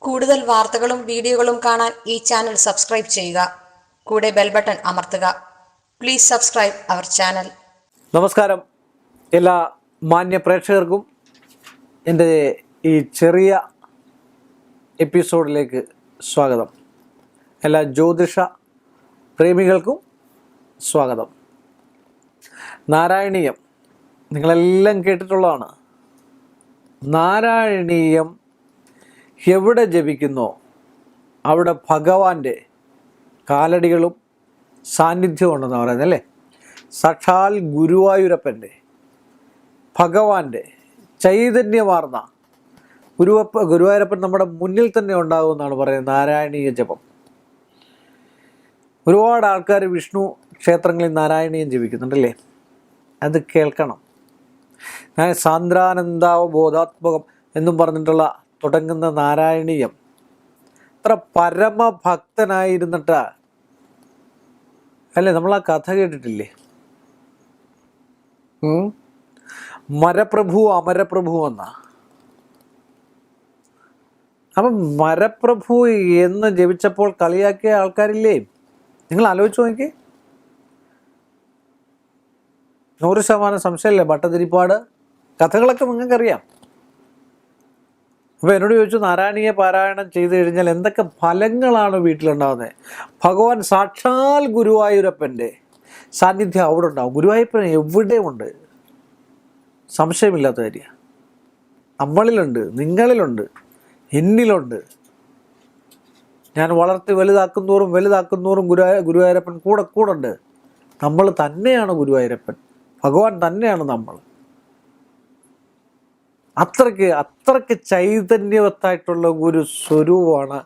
കൂടുതൽ വാർത്തകളും വീഡിയോകളും കാണാൻ ഈ ചാനൽ സബ്സ്ക്രൈബ് ചെയ്യുക. കൂടെ ബെൽ ബട്ടൺ അമർത്തുക. Please subscribe our channel. നമസ്കാരം. എല്ലാ മാന്യ പ്രേക്ഷകർക്കും എന്റെ ഈ ചെറിയ എപ്പിസോഡിലേക്ക് സ്വാഗതം. എല്ലാ ജ്യോതിഷ പ്രേമികൾക്കും സ്വാഗതം. നാരായണീയം. നിങ്ങളെല്ലാം കേട്ടിട്ടുള്ളതാണ്. നാരായണീയം എവിടെ ജപിക്കുന്നോ അവിടെ ഭഗവാന്റെ കാലടികളും സാന്നിധ്യവും ഉണ്ടെന്ന് പറയുന്നത് അല്ലേ? സക്ഷാൽ ഗുരുവായൂരപ്പന്റെ ഭഗവാന്റെ ചൈതന്യമാർന്ന ഗുരുവപ്പ ഗുരുവായൂരപ്പൻ നമ്മുടെ മുന്നിൽ തന്നെ ഉണ്ടാകുമെന്നാണ് പറയുന്നത് നാരായണീയ ജപം. ഒരുപാട് ആൾക്കാർ വിഷ്ണു ക്ഷേത്രങ്ങളിൽ നാരായണീയം ജപിക്കുന്നുണ്ടല്ലേ അത് കേൾക്കണം. ഞാൻ സാന്ദ്രാനന്ദാവ ബോധാത്മകം എന്നും പറഞ്ഞിട്ടുള്ള തുടങ്ങുന്ന നാരായണീയം. അത്ര പരമഭക്തനായിരുന്നിട്ട്. അല്ലേ നമ്മൾ ആ കഥ കേട്ടിട്ടില്ലേ? മരപ്രഭു അമരപ്രഭു എന്ന അപ്പം മരപ്രഭു എന്ന് ജപിച്ചപ്പോൾ കളിയാക്കിയ ആൾക്കാരില്ലേ? നിങ്ങൾ ആലോചിച്ച് നോക്കി നൂറ് ശതമാനം സംശയമില്ലേ? ഭട്ടതിരിപ്പാട്. കഥകളൊക്കെ നിങ്ങൾക്കറിയാം. അപ്പോൾ എന്നോട് ചോദിച്ചു നാരായണീയ പാരായണം ചെയ്തു കഴിഞ്ഞാൽ എന്തൊക്കെ ഫലങ്ങളാണ് വീട്ടിലുണ്ടാകുന്നത് ഭഗവാൻ സാക്ഷാൽ ഗുരുവായൂരപ്പന്റെ സാന്നിധ്യം അവിടെ ഉണ്ടാവും. ഗുരുവായൂരപ്പൻ എവിടെയുണ്ട്? സംശയമില്ലാത്ത കാര്യം നമ്മളിലുണ്ട് നിങ്ങളിലുണ്ട് എന്നിലുണ്ട്. ഞാൻ വളർത്തി വലുതാക്കും തോറും വലുതാക്കും തോറും ഗുരുവായ ഗുരുവായൂരപ്പൻ കൂടെ കൂടെ ഉണ്ട്. നമ്മൾ തന്നെയാണ് ഗുരുവായൂരപ്പൻ. ഭഗവാൻ തന്നെയാണ് നമ്മൾ. അത്രയ്ക്ക് അത്രയ്ക്ക് ചൈതന്യവത്തായിട്ടുള്ള ഒരു സ്വരൂപമാണ്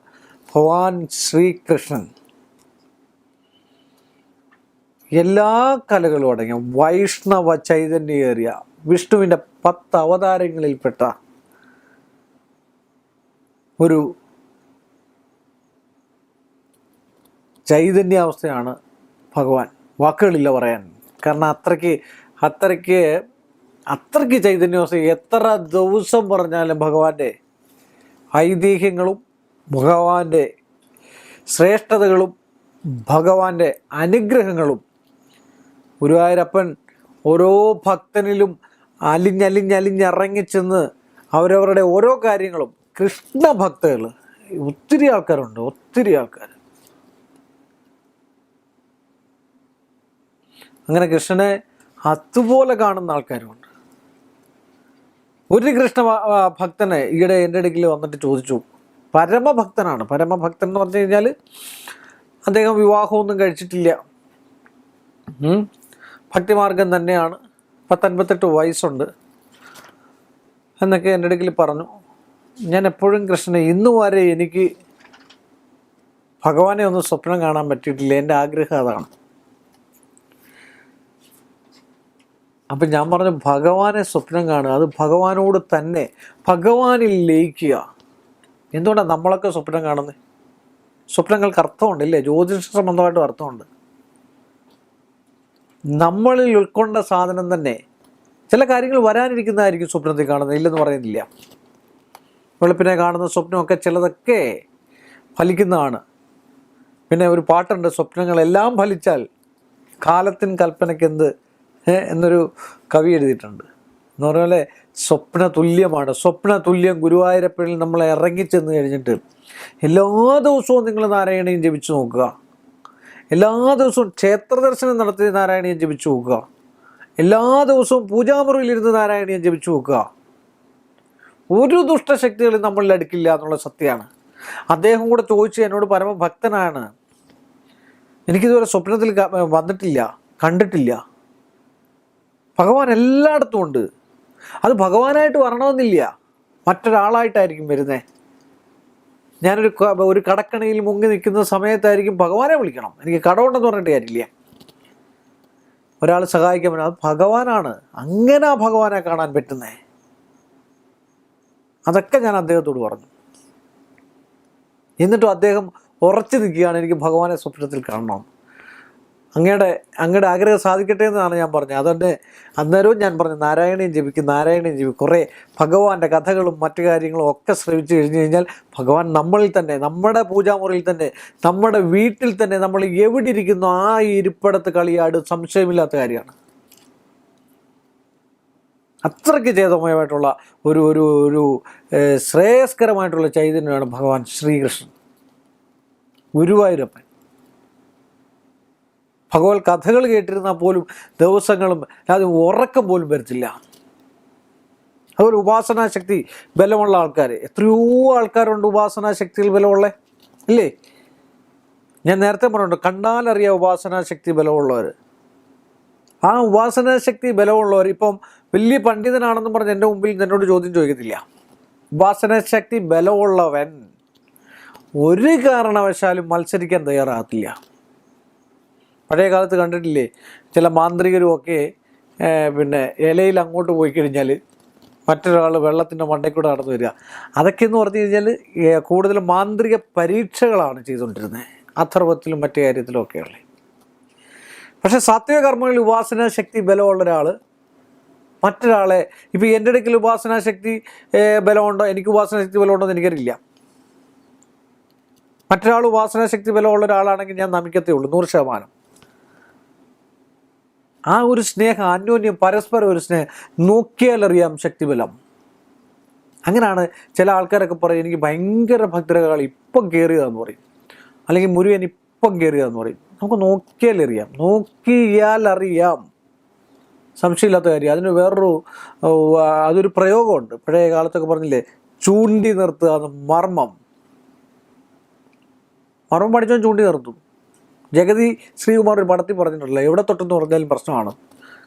ഭഗവാൻ ശ്രീകൃഷ്ണൻ. എല്ലാ കലകളും അടങ്ങിയ വൈഷ്ണവ ചൈതന്യേറിയ വിഷ്ണുവിന്റെ പത്ത് അവതാരങ്ങളിൽപ്പെട്ട ഒരു ചൈതന്യാവസ്ഥയാണ് ഭഗവാൻ. വാക്കുകളില്ല പറയാൻ. കാരണം അത്രയ്ക്ക് അത്രയ്ക്ക് അത്രയ്ക്ക് ചൈതന്യവസ്ഥ എത്ര ദിവസം പറഞ്ഞാലും ഭഗവാന്റെ ഐതിഹ്യങ്ങളും ഭഗവാന്റെ ശ്രേഷ്ഠതകളും ഭഗവാന്റെ അനുഗ്രഹങ്ങളും ഗുരുവായൂരപ്പൻ ഓരോ ഭക്തനിലും അലിഞ്ഞലിഞ്ഞലിഞ്ഞിറങ്ങി അലിഞ്ഞലിഞ്ഞലിഞ്ഞിറങ്ങിച്ചെന്ന് അവരവരുടെ ഓരോ കാര്യങ്ങളും കൃഷ്ണ ഭക്തകൾ ഒത്തിരി ആൾക്കാരുണ്ട് ഒത്തിരി ആൾക്കാർ അങ്ങനെ കൃഷ്ണനെ അതുപോലെ കാണുന്ന ആൾക്കാരുമുണ്ട്. ഒരു കൃഷ്ണ ഭക്തനെ ഈയിടെ എന്റെ അടുക്കൽ വന്നിട്ട് ചോദിച്ചു. പരമഭക്തനാണ്. പരമഭക്തൻ എന്ന് പറഞ്ഞു കഴിഞ്ഞാൽ അദ്ദേഹം വിവാഹമൊന്നും കഴിച്ചിട്ടില്ല. ഭക്തിമാർഗം തന്നെയാണ്. പത്തൻപത്തെട്ട് വയസ്സുണ്ട്. എന്നൊക്കെ എന്റെ അടുക്കൽ പറഞ്ഞു. ഞാൻ എപ്പോഴും കൃഷ്ണനെ ഇന്ന് വരെ എനിക്ക് ഭഗവാനെ ഒന്നും സ്വപ്നം കാണാൻ പറ്റിയിട്ടില്ല. എന്റെ ആഗ്രഹം അതാണ്. അപ്പം ഞാൻ പറഞ്ഞു ഭഗവാനെ സ്വപ്നം കാണുക അത് ഭഗവാനോട് തന്നെ. ഭഗവാനിൽ ലയിക്കുക. എന്തുകൊണ്ടാണ് നമ്മളൊക്കെ സ്വപ്നം കാണുന്നത് സ്വപ്നങ്ങൾക്ക് അർത്ഥമുണ്ട് ഇല്ലേ ജ്യോതിഷ സംബന്ധമായിട്ടും അർത്ഥമുണ്ട്. നമ്മളിൽ ഉൾക്കൊണ്ട സാധനം തന്നെ. ചില കാര്യങ്ങൾ വരാനിരിക്കുന്നതായിരിക്കും സ്വപ്നത്തിൽ കാണുന്നത്. ഇല്ലെന്ന് പറയുന്നില്ല. വെളുപ്പിനെ കാണുന്ന സ്വപ്നമൊക്കെ ചിലതൊക്കെ ഫലിക്കുന്നതാണ്. പിന്നെ ഒരു പാട്ടുണ്ട് സ്വപ്നങ്ങളെല്ലാം ഫലിച്ചാൽ കാലത്തിൻ കൽപ്പനയ്ക്ക് എന്ത് എന്നൊരു കവി എഴുതിയിട്ടുണ്ട്. എന്ന് പറഞ്ഞ പോലെ സ്വപ്ന തുല്യമാണ്. സ്വപ്ന തുല്യം ഗുരുവായൂരപ്പനിൽ നമ്മൾ ഇറങ്ങിച്ചെന്ന് കഴിഞ്ഞിട്ട് എല്ലാ ദിവസവും നിങ്ങൾ നാരായണീയം ജപിച്ചു നോക്കുക. എല്ലാ ദിവസവും ക്ഷേത്ര ദർശനം നടത്തി നാരായണീയം ജപിച്ചു നോക്കുക. എല്ലാ ദിവസവും പൂജാമുറിയിലിരുന്ന് നാരായണീയം ജപിച്ചു നോക്കുക. ഒരു ദുഷ്ടശക്തികളും നമ്മളിൽ അടുക്കില്ല എന്നുള്ള സത്യമാണ്. അദ്ദേഹം കൂടെ ചോദിച്ചു എന്നോട് പരമഭക്തനാണ്. എനിക്കിതുവരെ സ്വപ്നത്തിൽ വന്നിട്ടില്ല കണ്ടിട്ടില്ല. ഭഗവാൻ എല്ലായിടത്തും ഉണ്ട്. അത് ഭഗവാനായിട്ട് വരണമെന്നില്ല. മറ്റൊരാളായിട്ടായിരിക്കും വരുന്നത് ഞാനൊരു ഒരു കടക്കണയിൽ മുങ്ങി നിൽക്കുന്ന സമയത്തായിരിക്കും ഭഗവാനെ വിളിക്കണം. എനിക്ക് കടമുണ്ടെന്ന് പറഞ്ഞിട്ട് കാര്യമില്ല. ഒരാൾ സഹായിക്കാൻ പറ്റും. അത് ഭഗവാനാണ്. അങ്ങനെ ആ ഭഗവാനെ കാണാൻ പറ്റുന്നേ. അതൊക്കെ ഞാൻ അദ്ദേഹത്തോട് പറഞ്ഞു. എന്നിട്ടും അദ്ദേഹം ഉറച്ചു നിൽക്കുകയാണ് എനിക്ക് ഭഗവാനെ സ്വപ്നത്തിൽ കാണണം. അങ്ങയുടെ അങ്ങയുടെ ആഗ്രഹം സാധിക്കട്ടെ എന്നാണ് ഞാൻ പറഞ്ഞത്. അതുകൊണ്ട് അന്നേരവും ഞാൻ പറഞ്ഞു നാരായണീയം ജപിക്കും നാരായണീയം ജപിക്കും. കുറേ ഭഗവാന്റെ കഥകളും മറ്റു കാര്യങ്ങളും ഒക്കെ ശ്രമിച്ചു കഴിഞ്ഞു കഴിഞ്ഞാൽ ഭഗവാൻ നമ്മളിൽ തന്നെ നമ്മുടെ പൂജാമുറിയിൽ തന്നെ നമ്മുടെ വീട്ടിൽ തന്നെ നമ്മൾ എവിടെ ഇരിക്കുന്നു ആ ഇരിപ്പിടത്ത് കളിയാട് സംശയമില്ലാത്ത കാര്യമാണ്. അത്രയ്ക്ക് ചേതമയമായിട്ടുള്ള ഒരു ഒരു ഒരു ശ്രേയസ്കരമായിട്ടുള്ള ചൈതന്യമാണ് ഭഗവാൻ ശ്രീകൃഷ്ണൻ. ഗുരുവായൂരപ്പൻ. ഭഗവത് കഥകൾ കേട്ടിരുന്നാൽ പോലും ദിവസങ്ങളും അത് ഉറക്കം പോലും വരത്തില്ല. അതുപോലെ ഉപാസനാശക്തി ബലമുള്ള ആൾക്കാർ എത്രയോ ആൾക്കാരുണ്ട് ഉപാസനാശക്തിയിൽ ബലമുള്ള. ഇല്ലേ? ഞാൻ നേരത്തെ പറഞ്ഞിട്ടുണ്ട് കണ്ടാലറിയാം ഉപാസനാശക്തി ബലമുള്ളവർ ആ ഉപാസനാശക്തി ബലമുള്ളവർ ഇപ്പം വലിയ പണ്ഡിതനാണെന്ന് പറഞ്ഞ് എന്റെ മുമ്പിൽ എന്നോട് ചോദ്യം ചോദിക്കത്തില്ല. ഉപാസനാശക്തി ബലമുള്ളവൻ. ഒരു കാരണവശാലും മത്സരിക്കാൻ തയ്യാറാകത്തില്ല. പഴയ കാലത്ത് കണ്ടിട്ടില്ലേ? ചില മാന്ത്രികരുമൊക്കെ പിന്നെ ഇലയിൽ അങ്ങോട്ട് പോയി കഴിഞ്ഞാൽ മറ്റൊരാൾ വെള്ളത്തിന്റെ മണ്ടയിൽ കൂടെ നടന്നു വരിക. അതൊക്കെ എന്ന് പറഞ്ഞു കഴിഞ്ഞാൽ കൂടുതൽ മാന്ത്രിക പരീക്ഷകളാണ് ചെയ്തുകൊണ്ടിരുന്നത്. അഥർവത്തിലും മറ്റു കാര്യത്തിലും ഒക്കെയുള്ള പക്ഷേ സാത്വിക കർമ്മങ്ങളിൽ ഉപാസന ശക്തി ബലമുള്ള ഒരാൾ മറ്റൊരാളെ ഇപ്പോൾ എന്റെ ഇടയ്ക്കിൽ ഉപാസന ശക്തി ബലമുണ്ടോ? എനിക്ക് ഉപാസന ശക്തി ബലമുണ്ടോ എന്ന് എനിക്കറിയില്ല. മറ്റൊരാൾ ഉപാസന ശക്തി ബലമുള്ള ഒരാളാണെങ്കിൽ ഞാൻ നമിക്കത്തേ ഉള്ളൂ നൂറ് ശതമാനം. ആ ഒരു സ്നേഹം അന്യോന്യം പരസ്പരം ഒരു സ്നേഹം നോക്കിയാലറിയാം ശക്തിബലം. അങ്ങനെയാണ് ചില ആൾക്കാരൊക്കെ പറയും എനിക്ക് ഭയങ്കര ഭദ്രകാൾ ഇപ്പം കയറിയതെന്ന് പറയും. അല്ലെങ്കിൽ മുരുകൻ ഇപ്പം കയറിയതെന്ന് പറയും. നമുക്ക് നോക്കിയാലറിയാം നോക്കിയാൽ അറിയാം സംശയമില്ലാത്ത കാര്യം. അതിന് വേറൊരു അതൊരു പ്രയോഗമുണ്ട്. പഴയ കാലത്തൊക്കെ പറഞ്ഞില്ലേ ചൂണ്ടി നിർത്തുക മർമ്മം. മർമ്മം പഠിച്ചാൽ ചൂണ്ടി നിർത്തും. ജഗതി ശ്രീകുമാർ ഒരു പടത്തിൽ പറഞ്ഞിട്ടുണ്ടല്ലോ എവിടെ തൊട്ടെന്ന് പറഞ്ഞാലും പ്രശ്നമാണ്.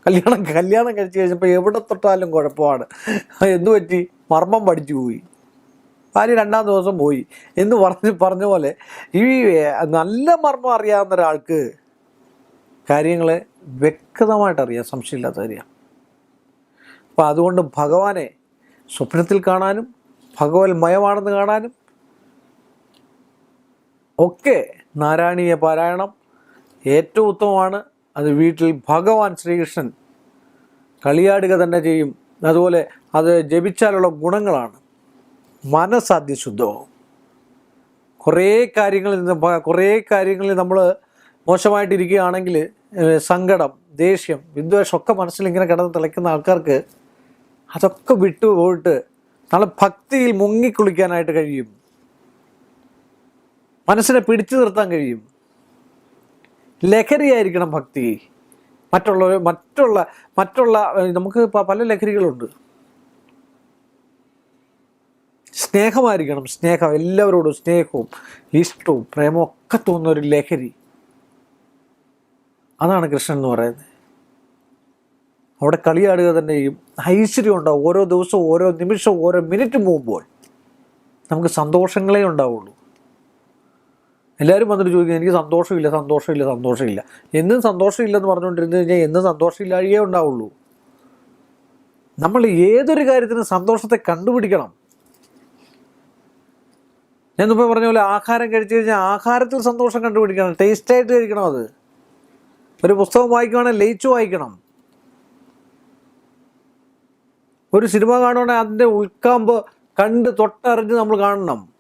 കല്യാണം കല്യാണം കഴിച്ച് കഴിഞ്ഞപ്പോൾ എവിടെ തൊട്ടാലും കുഴപ്പമാണ്. എന്തു പറ്റി? മർമ്മം പഠിച്ചു പോയി. ഭാര്യ രണ്ടാം ദിവസം പോയി. എന്ന് പറഞ്ഞ് പറഞ്ഞ പോലെ ഈ നല്ല മർമ്മം അറിയാവുന്ന ഒരാൾക്ക് കാര്യങ്ങളെ വ്യക്തമായിട്ട് അറിയാം സംശയമില്ലാത്ത കാര്യം അപ്പോൾ അതുകൊണ്ട് ഭഗവാനെ സ്വപ്നത്തിൽ കാണാനും ഭഗവത് മയമാണെന്ന് കാണാനും ഒക്കെ നാരായണീയ പാരായണം ഏറ്റവും ഉത്തമമാണ്. അത് വീട്ടിൽ ഭഗവാൻ ശ്രീകൃഷ്ണൻ കളിയാടുക തന്നെ ചെയ്യും. അതുപോലെ അത് ജപിച്ചാലുള്ള ഗുണങ്ങളാണ്. മനസ്സാദ്യ ശുദ്ധവും കുറേ കാര്യങ്ങളിൽ നിന്ന് കുറേ കാര്യങ്ങളിൽ നമ്മൾ മോശമായിട്ടിരിക്കുകയാണെങ്കിൽ സങ്കടം ദേഷ്യം വിദ്വേഷം ഒക്കെ മനസ്സിൽ ഇങ്ങനെ കിടന്ന് തിളയ്ക്കുന്ന ആൾക്കാർക്ക് അതൊക്കെ വിട്ടുപോയിട്ട് നല്ല ഭക്തിയിൽ മുങ്ങിക്കുളിക്കാനായിട്ട് കഴിയും. മനസ്സിനെ പിടിച്ചു നിർത്താൻ കഴിയും. ലഹരിയായിരിക്കണം ഭക്തി. മറ്റുള്ള മറ്റുള്ള മറ്റുള്ള നമുക്ക് പല ലഹരികളുണ്ട്. സ്നേഹമായിരിക്കണം. സ്നേഹം എല്ലാവരോടും സ്നേഹവും ഇഷ്ടവും പ്രേമവും ഒക്കെ തോന്നുന്ന ഒരു ലഹരി. അതാണ് കൃഷ്ണൻ എന്ന് പറയുന്നത്. അവിടെ കളിയാടുക തന്നെ ചെയ്യും. ഐശ്വര്യം ഉണ്ടാവും. ഓരോ ദിവസവും ഓരോ നിമിഷവും ഓരോ മിനിറ്റും പോകുമ്പോൾ നമുക്ക് സന്തോഷങ്ങളേ ഉണ്ടാവുള്ളൂ. എല്ലാവരും വന്നിട്ട് ചോദിക്കും എനിക്ക് സന്തോഷമില്ല സന്തോഷമില്ല സന്തോഷമില്ല. എന്നും സന്തോഷമില്ലെന്ന് പറഞ്ഞുകൊണ്ടിരുന്നു കഴിഞ്ഞാൽ എന്നും സന്തോഷമില്ലാഴികേ ഉണ്ടാവുള്ളൂ. നമ്മൾ ഏതൊരു കാര്യത്തിനും സന്തോഷത്തെ കണ്ടുപിടിക്കണം. ഞാൻ ഇപ്പോൾ പറഞ്ഞ പോലെ ആഹാരം കഴിച്ചു കഴിഞ്ഞാൽ ആഹാരത്തിൽ സന്തോഷം കണ്ടുപിടിക്കണം. ടേസ്റ്റായിട്ട് കഴിക്കണം അത്. ഒരു പുസ്തകം വായിക്കുവാണെങ്കിൽ ലയിച്ചു വായിക്കണം. ഒരു സിനിമ കാണുവാണെങ്കിൽ അതിന്റെ ഉൾക്കാമ്പ് കണ്ട് തൊട്ടറിഞ്ഞ് നമ്മൾ കാണണം.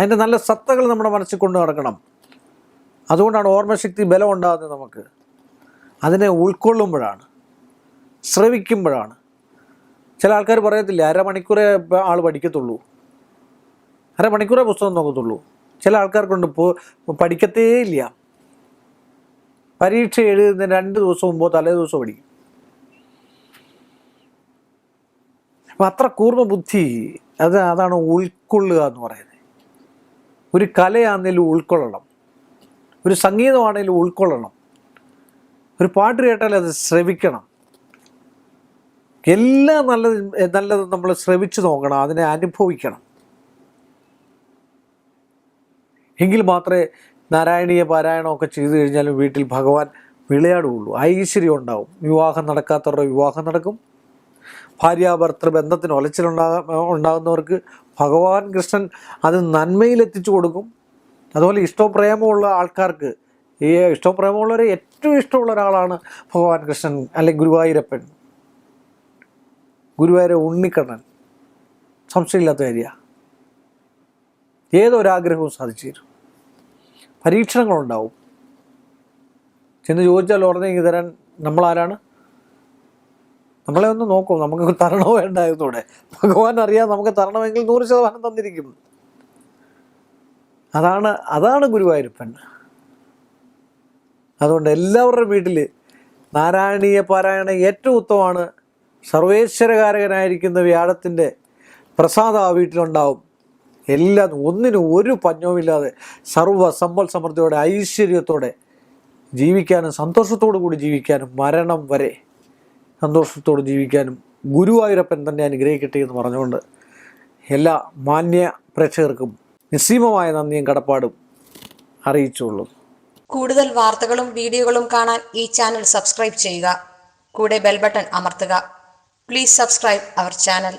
അതിന്റെ നല്ല സത്തകൾ നമ്മുടെ മനസ്സിൽ കൊണ്ട് നടക്കണം. അതുകൊണ്ടാണ് ഓർമ്മശക്തി ബലം ഉണ്ടാകുന്നത് നമുക്ക്. അതിനെ ഉൾക്കൊള്ളുമ്പോഴാണ് ശ്രവിക്കുമ്പോഴാണ്. ചില ആൾക്കാർ പറയത്തില്ല അരമണിക്കൂറേ ആൾ പഠിക്കത്തുള്ളൂ. അരമണിക്കൂറേ പുസ്തകം നോക്കത്തുള്ളൂ. ചില ആൾക്കാർക്കുണ്ട് ഇപ്പോൾ പഠിക്കത്തേ ഇല്ല. പരീക്ഷ എഴുതുന്ന രണ്ട് ദിവസം മുമ്പോ തലേ ദിവസം പഠിക്കും. അപ്പം അത്ര കൂർമ്മ ബുദ്ധി അത് അതാണ് ഉൾക്കൊള്ളുക എന്ന് പറയുന്നത്. ഒരു കലയാണെങ്കിലും ഉൾക്കൊള്ളണം. ഒരു സംഗീതമാണെങ്കിലും ഉൾക്കൊള്ളണം. ഒരു പാട്ട് കേട്ടാൽ അത് ശ്രവിക്കണം. എല്ലാ നല്ലത് നല്ലത് നമ്മൾ ശ്രവിച്ചു നോക്കണം അതിനെ അനുഭവിക്കണം. എങ്കിൽ മാത്രമേ നാരായണീയ പാരായണമൊക്കെ ചെയ്തു കഴിഞ്ഞാലും വീട്ടിൽ ഭഗവാൻ വിളയാടുകയുള്ളൂ. ഐശ്വര്യം ഉണ്ടാവും. വിവാഹം നടക്കാത്തവരുടെ വിവാഹം നടക്കും. ഭാര്യാഭർത്തൃ ബന്ധത്തിന് ഒലച്ചിലുണ്ടാകാ ഉണ്ടാകുന്നവർക്ക് ഭഗവാൻ കൃഷ്ണൻ അത് നന്മയിലെത്തിച്ചു കൊടുക്കും. അതുപോലെ ഇഷ്ടപ്രേമമുള്ള ആൾക്കാർക്ക് ഈ ഇഷ്ടപ്രേമമുള്ളവരെ ഏറ്റവും ഇഷ്ടമുള്ള ഒരാളാണ് ഭഗവാൻ കൃഷ്ണൻ അല്ലെങ്കിൽ ഗുരുവായൂരപ്പൻ. ഗുരുവായൂര ഉണ്ണിക്കണ്ണൻ. സംശയമില്ലാത്ത കാര്യമാണ് ഏതൊരാഗ്രഹവും സാധിച്ചു തരും. പരീക്ഷണങ്ങളുണ്ടാവും. ചെന്ന് ചോദിച്ചാൽ ഉടനെ തരാൻ നമ്മളാരാണ്? നമ്മളെ ഒന്ന് നോക്കും നമുക്ക് തരണോ വേണ്ടായിരുന്നൂടെ ഭഗവാൻ അറിയാം നമുക്ക് തരണമെങ്കിൽ നൂറ് ശതമാനം തന്നിരിക്കും. അതാണ് അതാണ് ഗുരുവായൂരപ്പൻ. അതുകൊണ്ട് എല്ലാവരുടെ വീട്ടിൽ നാരായണീയ പാരായണ ഏറ്റവും ഉത്തമമാണ്. സർവേശ്വരകാരകനായിരിക്കുന്ന വ്യാഴത്തിന്റെ പ്രസാദം ആ വീട്ടിലുണ്ടാവും. എല്ലാം ഒന്നിനും ഒരു പഞ്ഞവുമില്ലാതെ സർവ സമ്പൽ സമൃദ്ധിയോടെ ഐശ്വര്യത്തോടെ ജീവിക്കാനും സന്തോഷത്തോടു കൂടി ജീവിക്കാനും മരണം വരെ സന്തോഷത്തോടെ ജീവിക്കാനും ഗുരുവായൂരപ്പൻ തന്നെ അനുഗ്രഹിക്കട്ടെ എന്ന് പറഞ്ഞുകൊണ്ട് എല്ലാ മാന്യ പ്രേക്ഷകർക്കും നിസ്സീമമായ നന്ദിയും കടപ്പാടും അറിയിച്ചുള്ളൂ. കൂടുതൽ വാർത്തകളും വീഡിയോകളും കാണാൻ ഈ ചാനൽ സബ്സ്ക്രൈബ് ചെയ്യുക. കൂടെ ബെൽബട്ടൺ അമർത്തുക. Please subscribe our channel